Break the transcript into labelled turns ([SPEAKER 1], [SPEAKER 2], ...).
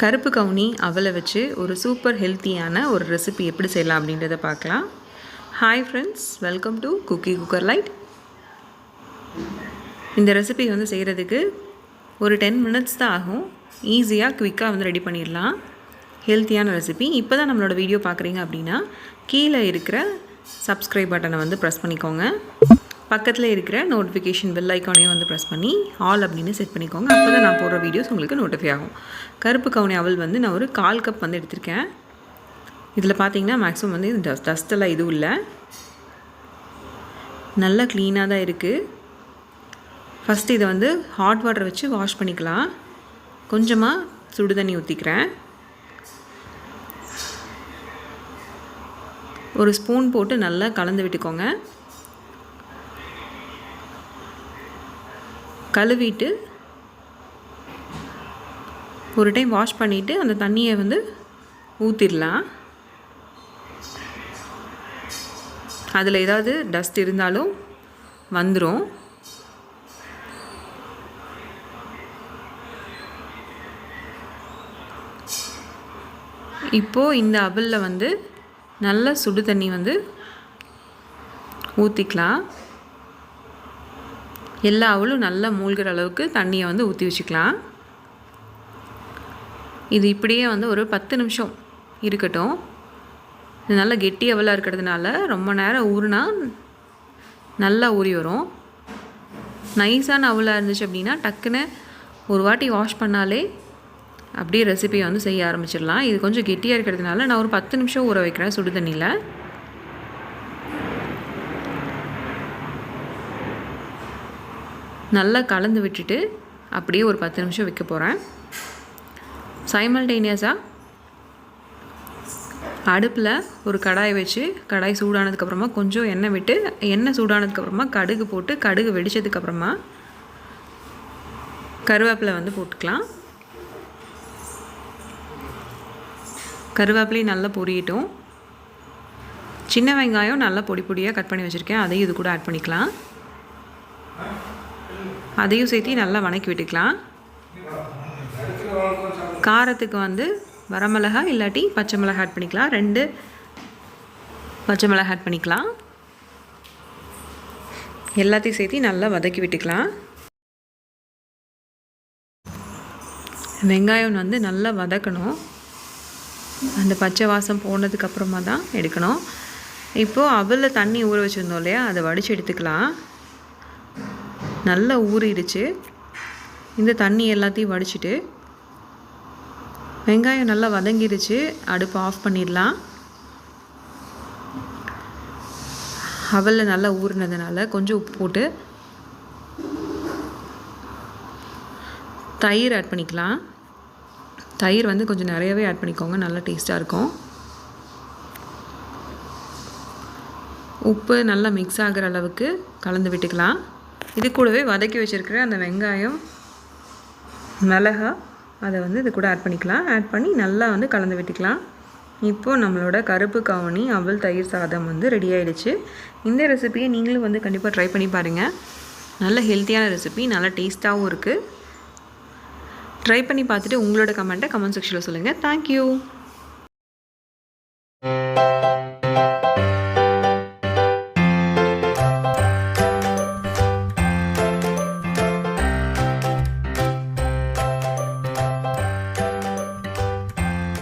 [SPEAKER 1] கருப்பு கவுனி அவலை வச்சு ஒரு சூப்பர் ஹெல்த்தியான ஒரு ரெசிபி எப்படி செய்யலாம் அப்படின்றத பார்க்கலாம். Hi friends welcome to cookie cooker light இந்த ரெசிபி வந்து செய்கிறதுக்கு ஒரு டென் மினிட்ஸ் தான் ஆகும். ஈஸியாக குவிக்காக வந்து ரெடி பண்ணிடலாம். ஹெல்த்தியான ரெசிபி. இப்போ தான் நம்மளோட வீடியோ பார்க்குறீங்க அப்படின்னா கீழே இருக்கிற சப்ஸ்கிரைப் பட்டனை வந்து ப்ரெஸ் பண்ணிக்கோங்க. பக்கத்தில் இருக்கிற நோட்டிஃபிகேஷன் பெல் ஐக்கானையும் வந்து ப்ரெஸ் பண்ணி ஆல் அப்படின்னு செட் பண்ணிக்கோங்க. அப்போ தான் நான் போடுற வீடியோஸ் உங்களுக்கு நோட்டிஃபை ஆகும். கருப்பு கவுனி அவள் வந்து நான் ஒரு கால் கப் வந்து எடுத்திருக்கேன். இதில் பார்த்தீங்கன்னா மேக்ஸிமம் வந்து டஸ்ட் டஸ்டெல்லாம் எதுவும் இல்லை. நல்லா க்ளீனாக தான் இருக்குது ஃபஸ்ட்டு இதை வந்து ஹாட் வாட்டர் வச்சு வாஷ் பண்ணிக்கலாம். கொஞ்சமாக சுடு தண்ணி ஊற்றிக்கிறேன் ஒரு ஸ்பூன் போட்டு நல்லா கலந்து விட்டுக்கோங்க. கழுவிட்டு ஒரு டைம் வாஷ் பண்ணிவிட்டு அந்த தண்ணியை வந்து ஊற்றிடலாம் அதில் ஏதாவது டஸ்ட் இருந்தாலும் வந்துடும் இப்போது இந்த அவலில் வந்து நல்ல சுடு தண்ணி வந்து ஊற்றிக்கலாம் எல்லா அவளும் நல்லா மூழ்கிற அளவுக்கு தண்ணியை வந்து ஊற்றி வச்சுக்கலாம். இது இப்படியே வந்து ஒரு பத்து நிமிஷம் இருக்கட்டும். இது நல்லா கெட்டி அவலாக இருக்கிறதுனால ரொம்ப நேரம் ஊறுனா நல்லா ஊறி வரும். நைஸான அவலாக இருந்துச்சு அப்படின்னா டக்குன்னு ஒரு வாட்டி வாஷ் பண்ணாலே அப்படியே ரெசிபியை வந்து செய்ய ஆரம்பிச்சிடலாம். இது கொஞ்சம் கெட்டியாக இருக்கிறதுனால நான் ஒரு பத்து நிமிஷம் ஊற வைக்கிறேன் சுடு தண்ணியில். நல்லா கலந்து விட்டுட்டு அப்படியே ஒரு பத்து நிமிஷம் வைக்க போகிறேன் சைமல்டேனியஸாக அடுப்பில் ஒரு கடாய் வச்சு கடாய் சூடானதுக்கப்புறமா கொஞ்சம் எண்ணெய் விட்டு எண்ணெய் சூடானதுக்கப்புறமா கடுகு போட்டு கடுகு வெடித்ததுக்கப்புறமா கருவேப்பிலை வந்து போட்டுக்கலாம். கருவேப்பிலையும் நல்லா பொரியட்டும். சின்ன வெங்காயம் நல்லா பொடி பொடியாக கட் பண்ணி வச்சுருக்கேன். அதையும் இது கூட ஆட் பண்ணிக்கலாம். அதையும் சேர்த்து நல்லா வணக்கி விட்டுக்கலாம். காரத்துக்கு வந்து வரமிளகா இல்லாட்டி பச்சை மிளகா ஆட் பண்ணிக்கலாம். ரெண்டு பச்சை மிளகா ஆட் பண்ணிக்கலாம். எல்லாத்தையும் சேர்த்து நல்லா வதக்கி விட்டுக்கலாம். வெங்காயம் வந்து நல்லா வதக்கணும். அந்த பச்சை வாசம் போனதுக்கப்புறமா தான் எடுக்கணும். இப்போது அவலில் தண்ணி ஊற வச்சுருந்தோம் இல்லையா? அதை வடித்து எடுத்துக்கலாம். நல்லா ஊறிடுச்சு. இந்த தண்ணி எல்லாத்தையும் வடிச்சிட்டு வெங்காயம் நல்லா வதங்கிடுச்சு அடுப்பு ஆஃப் பண்ணிடலாம். அவலில் நல்லா ஊறினதுனால கொஞ்சம் உப்பு போட்டு தயிர் ஆட் பண்ணிக்கலாம். தயிர் வந்து கொஞ்சம் நிறையவே ஆட் பண்ணிக்கோங்க. நல்லா டேஸ்ட்டாக இருக்கும். உப்பு நல்லா மிக்ஸ் ஆகிற அளவுக்கு கலந்து விட்டுக்கலாம். இது கூடவே வதக்கி வச்சுருக்கிற அந்த வெங்காயம் மிளகா அதை வந்து இது கூட ஆட் பண்ணிக்கலாம். ஆட் பண்ணி நல்லா வந்து கலந்து விட்டுக்கலாம். இப்போது நம்மளோட கருப்பு காவணி அவல் தயிர் சாதம் வந்து ரெடி ஆகிடுச்சு இந்த ரெசிபியை நீங்களும் வந்து கண்டிப்பாக ட்ரை பண்ணி பாருங்கள் நல்ல ஹெல்த்தியான ரெசிபி நல்லா டேஸ்ட்டாகவும் இருக்குது ட்ரை பண்ணி பார்த்துட்டு உங்களோட கமெண்ட்டை கமெண்ட் செக்ஷனில் சொல்லுங்கள் தேங்க்யூ